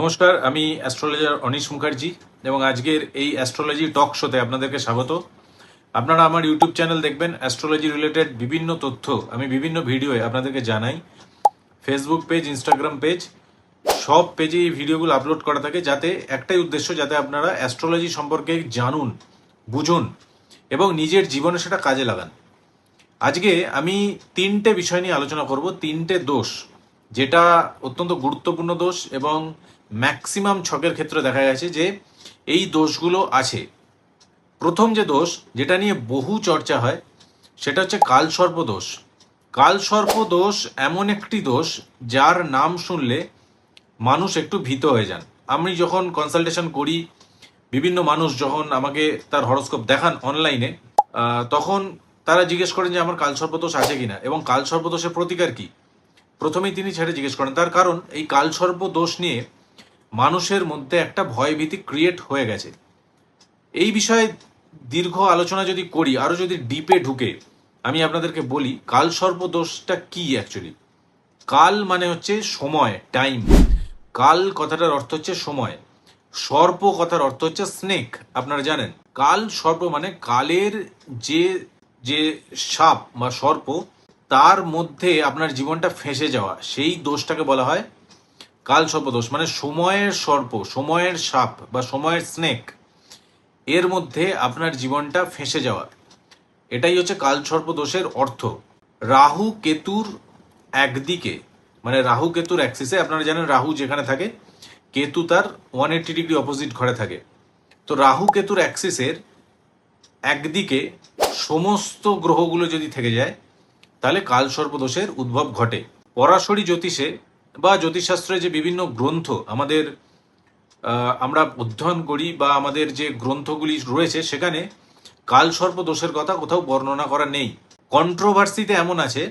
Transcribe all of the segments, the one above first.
নমস্কার, আমি astrologer anise Mukherjee এবং আজকের এই অ্যাস্ট্রোলজি টক শোতে আপনাদেরকে স্বাগত। আপনারা আমার ইউটিউব চ্যানেল দেখবেন অ্যাস্ট্রোলজি রিলেটেড বিভিন্ন তথ্য আমি বিভিন্ন ভিডিওয়ে আপনাদেরকে জানাই। ফেসবুক পেজ, ইনস্টাগ্রাম পেজ, সব পেজে এই ভিডিওগুলো আপলোড করা থাকে যাতে একটাই উদ্দেশ্য যাতে আপনারা অ্যাস্ট্রোলজি সম্পর্কে জানুন, বুঝুন এবং নিজের জীবনে সেটা কাজে লাগান। আজকে আমি তিনটে বিষয় নিয়ে আলোচনা করব, তিনটে দোষ, যেটা অত্যন্ত গুরুত্বপূর্ণ দোষ এবং ম্যাক্সিমাম ছকের ক্ষেত্রে দেখা গেছে যে এই দোষগুলো আছে। প্রথম যে দোষ, যেটা নিয়ে বহু চর্চা হয়, সেটা হচ্ছে কালসর্প দোষ। কালসর্প দোষ এমন একটি দোষ যার নাম শুনলে মানুষ একটু ভীত হয়ে যান। আমি যখন কনসালটেশন করি, বিভিন্ন মানুষ যখন আমাকে তার হরস্কোপ দেখান অনলাইনে তখন তারা জিজ্ঞেস করেন যে আমার কালসর্পদোষ আছে কিনা, এবং কালসর্পদোষের প্রতিকার কি? প্রথমেই তিনি ছেড়ে জিজ্ঞেস করেন। তার কারণ, এই কালসর্প দোষ নিয়ে মানুষের মধ্যে একটা ভয়ভীতি ক্রিয়েট হয়ে গেছে। এই বিষয়ে দীর্ঘ আলোচনা যদি করি, আরও যদি ডিপে ঢুকে, আমি আপনাদেরকে বলি কালসর্প দোষটা কি অ্যাকচুয়ালি কাল মানে হচ্ছে সময় টাইম কাল কথাটার অর্থ হচ্ছে সময়। সর্প কথার অর্থ হচ্ছে স্নেক আপনারা জানেন। কাল সর্প মানে কালের যে যে সাপ বা সর্প, তার মধ্যে আপনার জীবনটা ফেঁসে যাওয়া। সেই দোষটাকে বলা হয় কাল সর্প দোষ মানে সময়ের সর্প, সময়ের সাপ বা সময়ের স্নেক এর মধ্যে আপনার জীবনটা ফেঁসে যাওয়া। এটাই হচ্ছে কাল দোষের অর্থ। রাহু কেতুর একদিকে মানে রাহু কেতুর অ্যাক্সিসে আপনারা জানেন রাহু যেখানে থাকে, কেতু তার ওয়ান এইটি ডিগ্রি অপোজিট ঘরে থাকে। তো রাহু কেতুর অ্যাক্সিসের একদিকে সমস্ত গ্রহগুলো যদি থেকে যায়, তাহলে কাল দোষের উদ্ভব ঘটে। পরাশরী জ্যোতিষে বা জ্যোতিষশাস্ত্রে যে বিভিন্ন গ্রন্থ আমাদের আমরা অধ্যয়ন করি বা আমাদের যে গ্রন্থগুলি রয়েছে সেখানে কালসর্প দোষের কথা কোথাও বর্ণনা করা নেই। কন্ট্রোভার্সিতে এমন আছে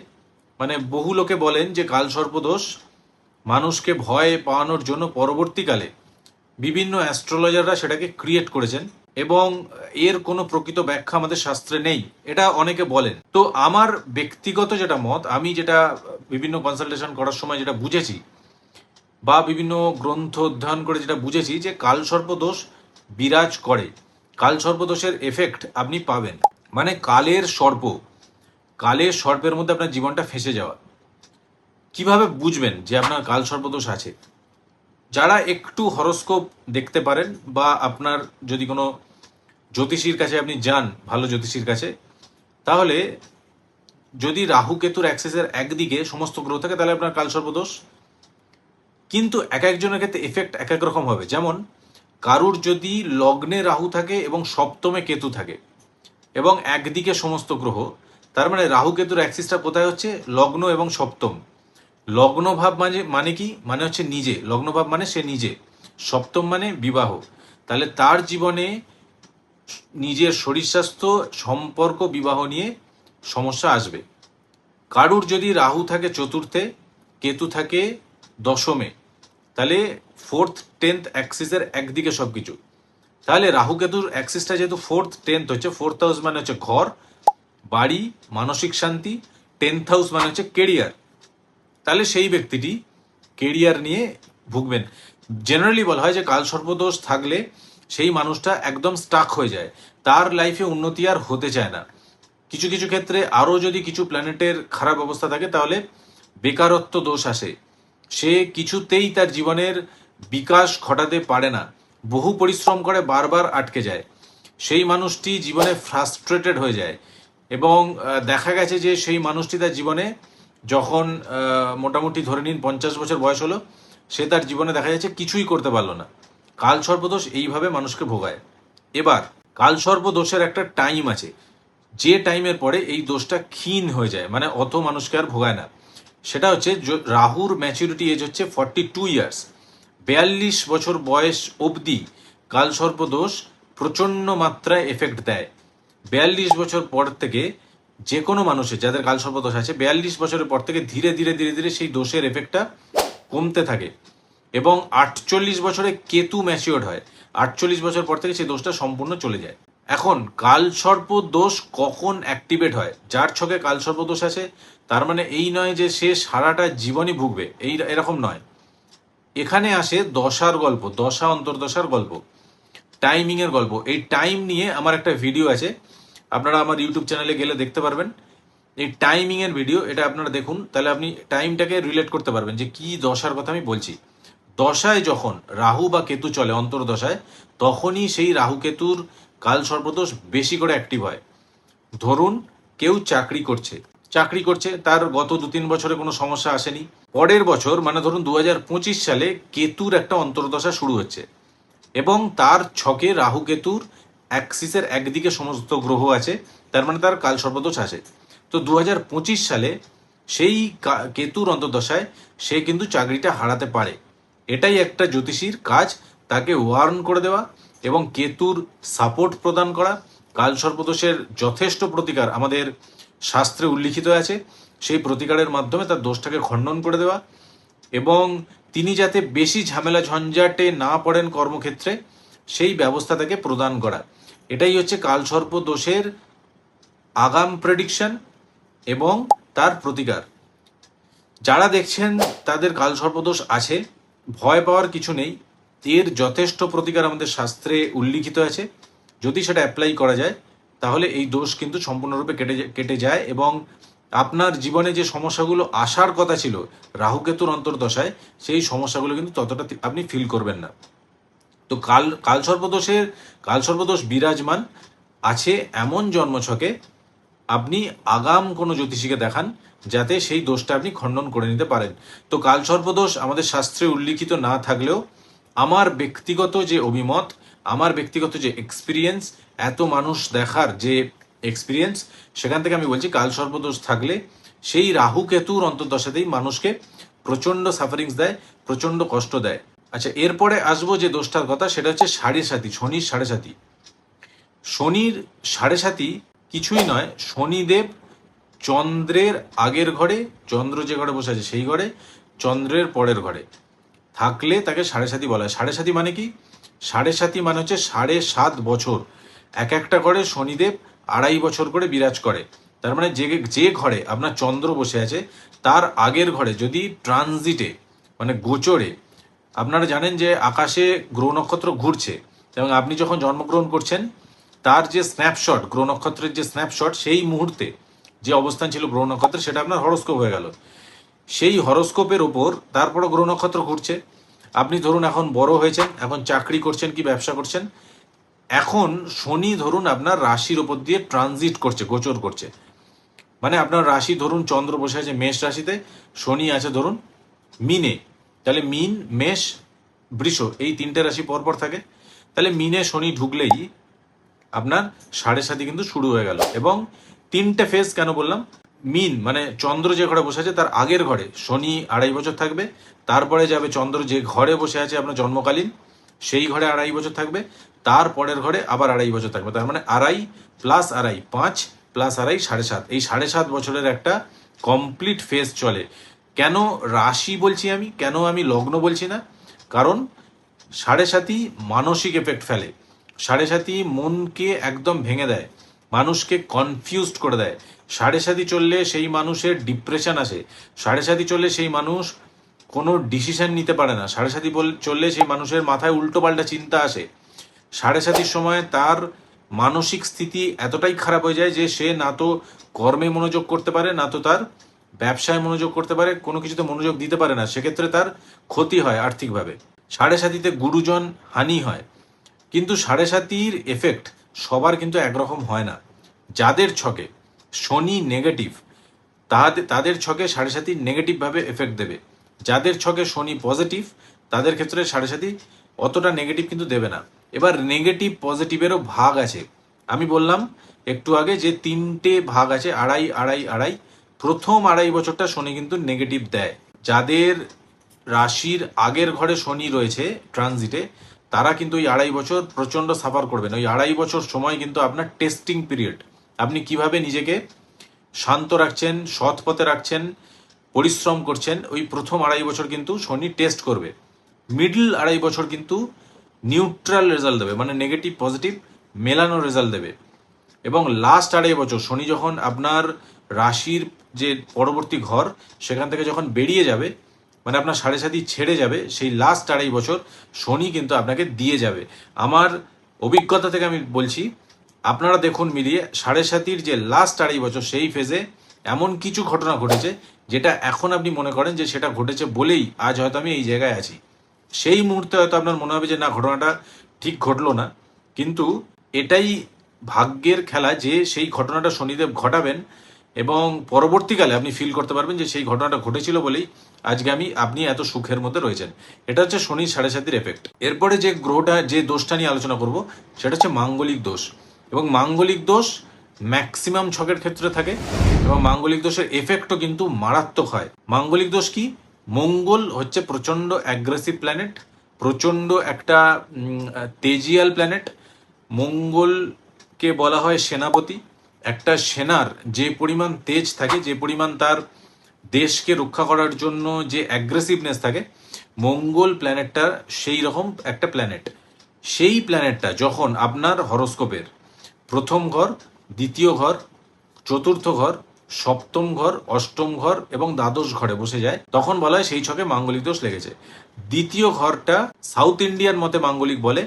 মানে বহু লোকে বলেন যে কালসর্প দোষ মানুষকে ভয় পাওয়ানোর জন্য পরবর্তীকালে বিভিন্ন অ্যাস্ট্রোলজাররা সেটাকে ক্রিয়েট করেছেন। এবং এর কোনো প্রকৃত ব্যাখ্যা আমাদের শাস্ত্রে নেই। এটা অনেকে বলেন। তো আমার ব্যক্তিগত যেটা মত, আমি যেটা বিভিন্ন কনসালটেশন করার সময় যেটা বুঝেছি বা বিভিন্ন গ্রন্থ অধ্যয়ন করে যেটা বুঝেছি যে কাল দোষ বিরাজ করে। কাল দোষের এফেক্ট আপনি পাবেন। মানে কালের সর্প, কালের সর্পের মধ্যে আপনার জীবনটা ফেসে যাওয়া। কীভাবে বুঝবেন যে আপনার কাল দোষ আছে? যারা একটু হরস্কোপ দেখতে পারেন বা আপনার যদি কোনো জ্যোতিষীর কাছে আপনি যান, ভালো জ্যোতিষীর কাছে, তাহলে যদি রাহু কেতুর অ্যাক্সেসের একদিকে সমস্ত গ্রহ থাকে, তাহলে আপনার কাল সর্বদোষ। কিন্তু এক একজনের ক্ষেত্রে এফেক্ট এক এক রকম হবে। যেমন, কারুর যদি লগ্নে রাহু থাকে এবং সপ্তমে কেতু থাকে এবং একদিকে সমস্ত গ্রহ, তার মানে রাহু কেতুর অ্যাক্সিসটা কোথায় হচ্ছে? লগ্ন এবং সপ্তম। লগ্ন ভাব মানে মানে কি? মানে হচ্ছে নিজে। লগ্ন ভাব মানে সে নিজে। সপ্তম মানে বিবাহ। তাহলে তার জীবনে নিজের শরীর স্বাস্থ্য সম্পর্ক, বিবাহ নিয়ে সমস্যা আসবে। কারুর যদি রাহু থাকে চতুর্থে, কেতু থাকে দশমে, তাহলে ফোর্থ টেন্থ অ্যাক্সিসের একদিকে সবকিছু। তাহলে রাহু কেতুর অ্যাক্সিসটা যেহেতু ফোর্থ টেন্থ হচ্ছে ফোর্থ হাউস মানে হচ্ছে ঘর, বাড়ি, মানসিক শান্তি টেন্থ হাউস মানে হচ্ছে কেরিয়ার তাহলে সেই ব্যক্তিটি কেরিয়ার নিয়ে ভুগবেন। জেনারেলি বলা হয় যে কাল সর্বদোষ থাকলে সেই মানুষটা একদম স্টাক হয়ে যায়। তার লাইফে উন্নতি আর হতে চায় না। কিছু কিছু ক্ষেত্রে আরও যদি কিছু প্ল্যানেটের খারাপ অবস্থা থাকে, তাহলে বেকারত্ব দোষ আসে। সে কিছুতেই তার জীবনের বিকাশ ঘটাতে পারে না। বহু পরিশ্রম করে বারবার আটকে যায়। সেই মানুষটি জীবনে ফ্রাস্ট্রেটেড হয়ে যায় এবং দেখা গেছে যে সেই মানুষটি তার জীবনে যখন মোটামুটি ধরে নিন পঞ্চাশ বছর বয়স হলো, সে তার জীবনে দেখা যাচ্ছে কিছুই করতে পারল না। কাল সর্পদোষ এইভাবে মানুষকে ভোগায়। এবার, কাল সর্পদোষের একটা টাইম আছে। যে টাইমের পরে এই দোষটা ক্ষীণ হয়ে যায় মানে অত মানুষকে আর ভোগায় না। সেটা হচ্ছে রাহুর ম্যাচুরিটি এজ হচ্ছে ফর্টি টু ইয়ার্স বিয়াল্লিশ বছর বয়স অবধি কাল দোষ প্রচণ্ড মাত্রায় এফেক্ট দেয়। বিয়াল্লিশ বছর পর থেকে যে কোনো মানুষের, যাদের কালসর্প দোষ আছে, বিয়াল্লিশ বছরের পর থেকে ধীরে ধীরে ধীরে ধীরে সেই দোষের এফেক্টটা কমতে থাকে। এবং আটচল্লিশ বছরে কেতু ম্যাচিওর্ড হয়। আটচল্লিশ বছর পর থেকে সেই দোষটা সম্পূর্ণ চলে যায়। এখন কালসর্প দোষ কখন অ্যাক্টিভেট হয়? যার ছকে কালসর্প দোষ আছে, তার মানে এই নয় যে সে সারাটা জীবনই ভুগবে। এই এরকম নয়। এখানে আসে দশার গল্প, দশা অন্তর্দশার গল্প টাইমিং এর গল্প। এই টাইম নিয়ে আমার একটা ভিডিও আছে। আপনারা আমার ইউটিউব চ্যানেলে গেলে দেখতে পারবেন। এই টাইমিং এর ভিডিও এটা আপনারা দেখুন। তাহলে আপনি টাইমটাকে রিলেট করতে পারবেন যে কি দশার কথা আমি বলছি। দশায় যখন রাহু বা কেতু চলে, অন্তর্দশায়, তখনই সেই রাহু কেতুর কাল সর্বদোষ বেশি করে অ্যাক্টিভ হয়। ধরুন, কেউ চাকরি করছে। চাকরি করছে, তার গত দু তিন বছরে কোনো সমস্যা আসেনি। পরের বছর মানে ধরুন দু হাজার পঁচিশ সালে, কেতুর একটা অন্তর্দশা শুরু হচ্ছে। এবং তার ছকে রাহু কেতুর অ্যাক্সিসের একদিকে সমস্ত গ্রহ আছে, তার মানে তার কাল সর্বদোষ আছে। তো দু হাজার পঁচিশ সালে সেই কেতুর অন্তর্দশায় সে কিন্তু চাকরিটা হারাতে পারে। এটাই একটা জ্যোতিষীর কাজ, তাকে ওয়ার্ন করে দেওয়া এবং কেতুর সাপোর্ট প্রদান করা। কাল সর্পদোষের যথেষ্ট প্রতিকার আমাদের শাস্ত্রে উল্লিখিত আছে, সেই প্রতিকারের মাধ্যমে তার দোষটাকে খণ্ডন করে দেওয়া এবং তিনি যাতে বেশি ঝামেলা ঝঞ্ঝাটে না পড়েন কর্মক্ষেত্রে, সেই ব্যবস্থা তাকে প্রদান করা। এটাই হচ্ছে কালসর্প দোষের আগাম প্রেডিকশন এবং তার প্রতিকার। যারা দেখছেন তাদের কালসর্পদোষ আছে, ভয় পাওয়ার কিছু নেই, এর যথেষ্ট প্রতিকার আমাদের শাস্ত্রে উল্লিখিত আছে। যদি সেটা অ্যাপ্লাই করা যায়, তাহলে এই দোষ কিন্তু সম্পূর্ণরূপে কেটে কেটে যায় এবং আপনার জীবনে যে সমস্যাগুলো আসার কথা ছিল, রাহুকেতুর অন্তর্দশায়, সেই সমস্যাগুলো কিন্তু ততটা আপনি ফিল করবেন না। তো কাল কালসর্পদোষের কালসর্পদোষ বিরাজমান আছে এমন জন্মছকে আপনি আগাম কোনো জ্যোতিষীকে দেখান যাতে সেই দোষটা আপনি খণ্ডন করে নিতে পারেন। তো কালসর্পদোষ আমাদের শাস্ত্রে উল্লিখিত না থাকলেও আমার ব্যক্তিগত যে অভিমত, আমার ব্যক্তিগত যে এক্সপিরিয়েন্স এত মানুষ দেখার যে এক্সপিরিয়েন্স সেখান থেকে আমি বলছি কালসর্পদোষ থাকলে সেই রাহু কেতুর অন্তর্দশাতেই মানুষকে প্রচণ্ড সাফারিংস দেয় প্রচণ্ড কষ্ট দেয়। আচ্ছা এরপরে আসব যে দোষটার কথা, সেটা হচ্ছে সাড়ে সাতি শনির সাড়ে সাতি শনির সাড়ে সাতি কিছুই নয়, শনিদেব চন্দ্রের আগের ঘরে, চন্দ্র যে ঘরে বসে আছে সেই ঘরে, চন্দ্রের পরের ঘরে। থাকলে তাকে সাড়ে সাতি বলা হয়। সাড়ে সাতি মানে কি? সাড়ে সাতি মানে হচ্ছে সাড়ে সাত বছর। এক একটা ঘরে শনিদেব আড়াই বছর করে বিরাজ করে। তার মানে যে যে ঘরে আপনার চন্দ্র বসে আছে, তার আগের ঘরে যদি ট্রানজিটে মানে গোচরে আপনারা জানেন যে আকাশে গ্রহ নক্ষত্র ঘুরছে এবং আপনি যখন জন্মগ্রহণ করছেন, তার যে স্ন্যাপশট গ্রহ নক্ষত্রের যে স্ন্যাপশট সেই মুহূর্তে যে অবস্থান ছিল গ্রহ নক্ষত্রের, সেটা আপনার হরস্কোপ হয়ে গেল। সেই হরস্কোপের ওপর তারপরে গ্রহ নক্ষত্র ঘুরছে। আপনি ধরুন এখন বড় হয়েছেন, এখন চাকরি করছেন কি ব্যবসা করছেন, এখন শনি ধরুন আপনার রাশির ওপর দিয়ে ট্রানজিট করছে, গোচর করছে। মানে আপনার রাশি ধরুন চন্দ্র বসে আছে, মেষ রাশিতে, শনি আছে ধরুন, মিনে। তাহলে মিন, মেষ, বৃষ, এই তিনটে রাশি পরপর থাকে। তাহলে মিনে শনি ঢুকলেই আপনার সাড়ে সাতি কিন্তু শুরু হয়ে গেল। এবং তিনটে ফেজ কেন বললাম? মিন মানে চন্দ্র যে ঘরে বসে আছে, তার আগের ঘরে শনি আড়াই বছর থাকবে। তারপরে যাবে চন্দ্র যে ঘরে বসে আছে আপনার জন্মকালীন, সেই ঘরে আড়াই বছর থাকবে। তার পরের ঘরে আবার আড়াই বছর থাকবে। তার মানে আড়াই প্লাস আড়াই, পাঁচ প্লাস আড়াই, সাড়ে সাত। এই সাড়ে সাত বছরের একটা কমপ্লিট ফেজ চলে। কেন রাশি বলছি আমি? কেন আমি লগ্ন বলছি না? কারণ সাড়ে সাতি মানসিক এফেক্ট ফেলে। সাড়ে সাতি মনকে একদম ভেঙে দেয়। মানুষকে কনফিউজড করে দেয়। সাড়ে সাতি চললে সেই মানুষের ডিপ্রেশন আসে। সাড়ে সাতি চললে সেই মানুষ কোনো ডিসিশন নিতে পারে না। সাড়ে সাতি চললে সেই মানুষের মাথায় উল্টো পাল্টা চিন্তা আসে। সাড়ে সাতির সময় তার মানসিক স্থিতি এতটাই খারাপ হয়ে যায় যে সে না তো কর্মে মনোযোগ করতে পারে, না তো তার ব্যবসায় মনোযোগ করতে পারে, কোনো কিছুতে মনোযোগ দিতে পারে না, সেক্ষেত্রে তার ক্ষতি হয় আর্থিকভাবে। সাড়ে সাতিতে গুরুজন হানি হয়। কিন্তু সাড়ে সাতির এফেক্ট সবার কিন্তু একরকম হয় না। যাদের ছকে শনি নেগেটিভ তাদের তাদের ছকে সাড়ে সাতি নেগেটিভভাবে এফেক্ট দেবে। যাদের ছকে শনি পজিটিভ তাদের ক্ষেত্রে সাড়ে সাতি অতটা নেগেটিভ কিন্তু দেবে না। এবার নেগেটিভ পজিটিভেরও ভাগ আছে। আমি বললাম একটু আগে যে তিনটে ভাগ আছে, আড়াই আড়াই আড়াই প্রথম আড়াই বছরটা শনি কিন্তু নেগেটিভ দেয়। যাদের রাশির আগের ঘরে শনি রয়েছে ট্রানজিটে তারা কিন্তু ওই আড়াই বছর প্রচণ্ড সাফার করবেন ওই আড়াই বছর সময় কিন্তু আপনার টেস্টিং পিরিয়ড আপনি কীভাবে নিজেকে শান্ত রাখছেন, সৎ পথে রাখছেন, পরিশ্রম করছেন, ওই প্রথম আড়াই বছর কিন্তু শনি টেস্ট করবে। মিডল আড়াই বছর কিন্তু নিউট্রাল রেজাল্ট দেবে মানে নেগেটিভ পজিটিভ মেলানো রেজাল্ট দেবে। এবং লাস্ট আড়াই বছর শনি যখন আপনার রাশির যে পরবর্তী ঘর, সেখান থেকে যখন বেরিয়ে যাবে মানে আপনার সাড়ে সাতি ছেড়ে যাবে, সেই লাস্ট আড়াই বছর শনি কিন্তু আপনাকে দিয়ে যাবে। আমার অভিজ্ঞতা থেকে আমি বলছি, আপনারা দেখুন মিলিয়ে সাড়ে সাতির যে লাস্ট আড়াই বছর, সেই ফেজে এমন কিছু ঘটনা ঘটেছে, যেটা এখন আপনি মনে করেন যে সেটা ঘটেছে বলেই আজ হয়তো আমি এই জায়গায় আছি। সেই মুহূর্তে হয়তো আপনার মনে হবে যে না, ঘটনাটা ঠিক ঘটলো না, কিন্তু এটাই ভাগ্যের খেলা যে সেই ঘটনাটা শনিদেব ঘটাবেন এবং পরবর্তীকালে আপনি ফিল করতে পারবেন যে সেই ঘটনাটা ঘটেছিল বলেই আজকে আমি, আপনি এত সুখের মধ্যে রয়েছেন। এটা হচ্ছে শনি সাড়ে সাতির এফেক্ট এরপরে যে গ্রহটা, যে দোষটা নিয়ে আলোচনা করব, সেটা হচ্ছে মাঙ্গলিক দোষ। এবং মাঙ্গলিক দোষ ম্যাক্সিমাম ছকের ক্ষেত্রে থাকে এবং মাঙ্গলিক দোষের এফেক্টও কিন্তু মারাত্মক হয়। মাঙ্গলিক দোষ কি? মঙ্গল হচ্ছে প্রচণ্ড অ্যাগ্রেসিভ প্ল্যানেট প্রচণ্ড একটা তেজিয়াল প্ল্যানেট মঙ্গলকে বলা হয় সেনাপতি। একটা সেনার যে পরিমাণ তেজ থাকে, যে পরিমাণ তার দেশকে রক্ষা করার জন্য যে অ্যাগ্রেসিভনেস থাকে, মঙ্গল প্ল্যানেটটা সেই রকম একটা প্ল্যানেট সেই প্ল্যানেটটা যখন আপনার হরস্কোপের প্রথম ঘর, দ্বিতীয় ঘর, চতুর্থ ঘর, সপ্তম ঘর, অষ্টম ঘর এবং দ্বাদশ ঘরে বসে যায়, তখন বলা হয় সেই ছকে মাঙ্গলিক দোষ লেগেছে। দ্বিতীয় ঘরটা সাউথ ইন্ডিয়ান মতে মাঙ্গলিক বলে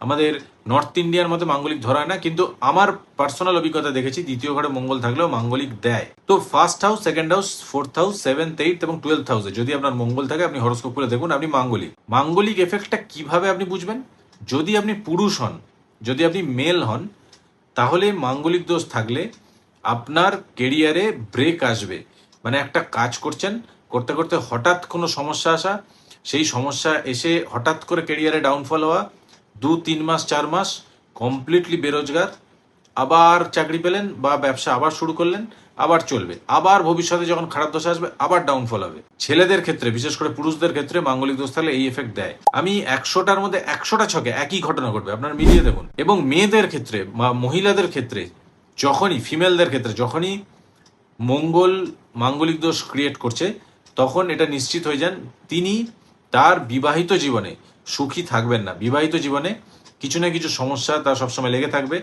আমাদের নর্থ ইন্ডিয়ার মতো মাঙ্গলিক ধরায় না, কিন্তু আমার পার্সোনাল অভিজ্ঞতা দেখেছি, দ্বিতীয় ঘরে মঙ্গল থাকলেও মাঙ্গলিক দেয়। তো first house second house fourth house seventh eight এবং টুয়েলথ হাউসে যদি আপনার মঙ্গল থাকে, আপনি হরস্কোপ করে দেখুন, আপনি মাঙ্গলিক। মাঙ্গলিক এফেক্টটা কীভাবে আপনি বুঝবেন? যদি আপনি পুরুষ হন, যদি আপনি মেল হন, তাহলে মাঙ্গলিক দোষ থাকলে আপনার কেরিয়ারে ব্রেক আসবে। মানে একটা কাজ করছেন, করতে করতে হঠাৎ কোনো সমস্যা আসা, সেই সমস্যা এসে হঠাৎ করে কেরিয়ারে ডাউনফল হওয়া দু, তিন মাস, চার মাস কমপ্লিটলি বেরোজগার। আবার চাকরি পেলেন বা ব্যবসা আবার শুরু করলেন, আবার চলবে। আবার ভবিষ্যতে যখন খারাপ দশা আসবে, আবার ডাউনফল হবে। ছেলেদের ক্ষেত্রে, বিশেষ করে পুরুষদের ক্ষেত্রে, মাঙ্গলিক দোষ থাকলে এই এফেক্ট দেয়। আমি একশোটার মধ্যে একশোটা ছকে একই ঘটনা ঘটবে, আপনারা মিলিয়ে দেখুন। এবং মেয়েদের ক্ষেত্রে বা মহিলাদের ক্ষেত্রে, যখনই ফিমেলদের ক্ষেত্রে যখনই মঙ্গল, মাঙ্গলিক দোষ ক্রিয়েট করছে, তখন এটা নিশ্চিত হয়ে যান, তিনি তার বিবাহিত জীবনে সুখী থাকবেন না। বিবাহিত জীবনে কিছু না কিছু সমস্যা তা সবসময় লেগে থাকবে।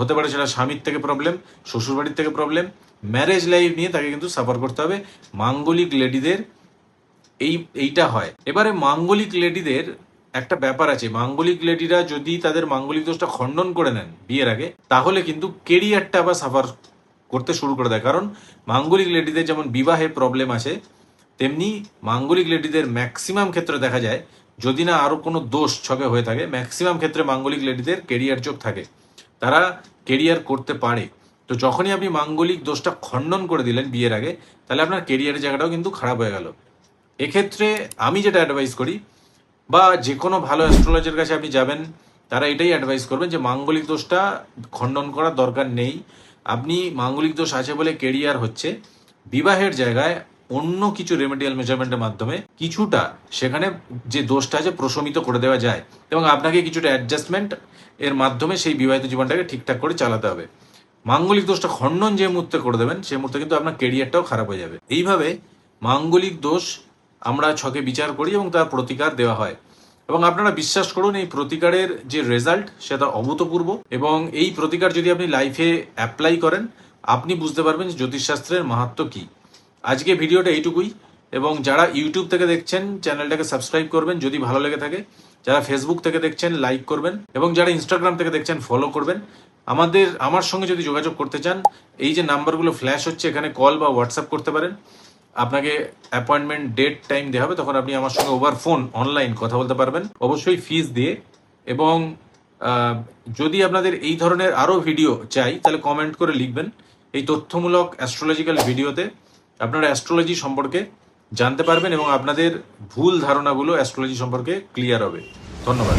হতে পারে সেটা স্বামীর থেকে প্রবলেম শ্বশুরবাড়ির থেকে প্রবলেম ম্যারেজ লাইফ নিয়ে তাকে কিন্তু সাফার করতে হবে। মাঙ্গলিক লেডিদের এই, এইটা হয়। এবারে মাঙ্গলিক লেডিদের একটা ব্যাপার আছে। মাঙ্গলিক লেডিরা যদি তাদের মাঙ্গলিক দোষটা খণ্ডন করে নেন বিয়ের আগে, তাহলে কিন্তু কেরিয়ারটা আবার সাফার করতে শুরু করে দেয়। কারণ মাঙ্গলিক লেডিদের যেমন বিবাহে প্রবলেম আছে তেমনি মাঙ্গলিক লেডিদের ম্যাক্সিমাম ক্ষেত্রে দেখা যায় যদি না আরও কোনো দোষ ছকে হয়ে থাকে ম্যাক্সিমাম ক্ষেত্রে মাঙ্গলিক লেডিদের কেরিয়ার যোগ থাকে। তারা কেরিয়ার করতে পারে। তো যখনই আপনি মাঙ্গলিক দোষটা খণ্ডন করে দিলেন বিয়ের আগে, তাহলে আপনার কেরিয়ারের জায়গাটাও কিন্তু খারাপ হয়ে গেল। এক্ষেত্রে আমি যেটা অ্যাডভাইস করি, বা যে কোনো ভালো অ্যাস্ট্রোলজার কাছে আপনি যাবেন, তারা এটাই অ্যাডভাইস করবেন যে মাঙ্গলিক দোষটা খণ্ডন করার দরকার নেই। আপনি মাঙ্গলিক দোষ আছে বলে কেরিয়ার হচ্ছে, বিবাহের জায়গায় অন্য কিছু রেমেডিয়াল মেজারমেন্টের মাধ্যমে কিছুটা সেখানে যে দোষটা আছে প্রশমিত করে দেওয়া যায় এবং আপনাকে কিছুটা অ্যাডজাস্টমেন্ট এর মাধ্যমে সেই বিবাহিত জীবনটাকে ঠিকঠাক করে চালাতে হবে। মাঙ্গলিক দোষটা খণ্ডন যে মুহূর্তে করে দেবেন সেই মুহূর্তে কিন্তু আপনার কেরিয়ারটাও খারাপ হয়ে যাবে। এইভাবে মাঙ্গলিক দোষ আমরা ছকে বিচার করি এবং তার প্রতিকার দেওয়া হয়। এবং আপনারা বিশ্বাস করুন, এই প্রতিকারের যে রেজাল্ট সেটা অভূতপূর্ব এবং এই প্রতিকার যদি আপনি লাইফে অ্যাপ্লাই করেন, আপনি বুঝতে পারবেন জ্যোতিষশাস্ত্রের মাহাত্ম কী। আজকে ভিডিওটা এইটুকুই। এবং যারা ইউটিউব থেকে দেখছেন, চ্যানেলটাকে সাবস্ক্রাইব করবেন যদি ভালো লেগে থাকে, যারা ফেসবুক থেকে দেখছেন, লাইক করবেন এবং যারা ইনস্টাগ্রাম থেকে দেখছেন, ফলো করবেন। আমাদের, আমার সঙ্গে যদি যোগাযোগ করতে চান, এই যে নাম্বারগুলো ফ্ল্যাশ হচ্ছে, এখানে কল বা হোয়াটসঅ্যাপ করতে পারেন। আপনাকে অ্যাপয়েন্টমেন্ট ডেট টাইম দেওয়া হবে, তখন আপনি আমার সঙ্গে ওভার ফোন অনলাইন কথা বলতে পারবেন। অবশ্যই ফিস দিয়ে। এবং যদি আপনাদের এই ধরনের আরও ভিডিও চাই, তাহলে কমেন্ট করে লিখবেন। এই তথ্যমূলক অ্যাস্ট্রোলজিক্যাল ভিডিওতে আপনারা অ্যাস্ট্রোলজি সম্পর্কে জানতে পারবেন এবং আপনাদের ভুল ধারণাগুলো অ্যাস্ট্রোলজি সম্পর্কে ক্লিয়ার হবে। ধন্যবাদ।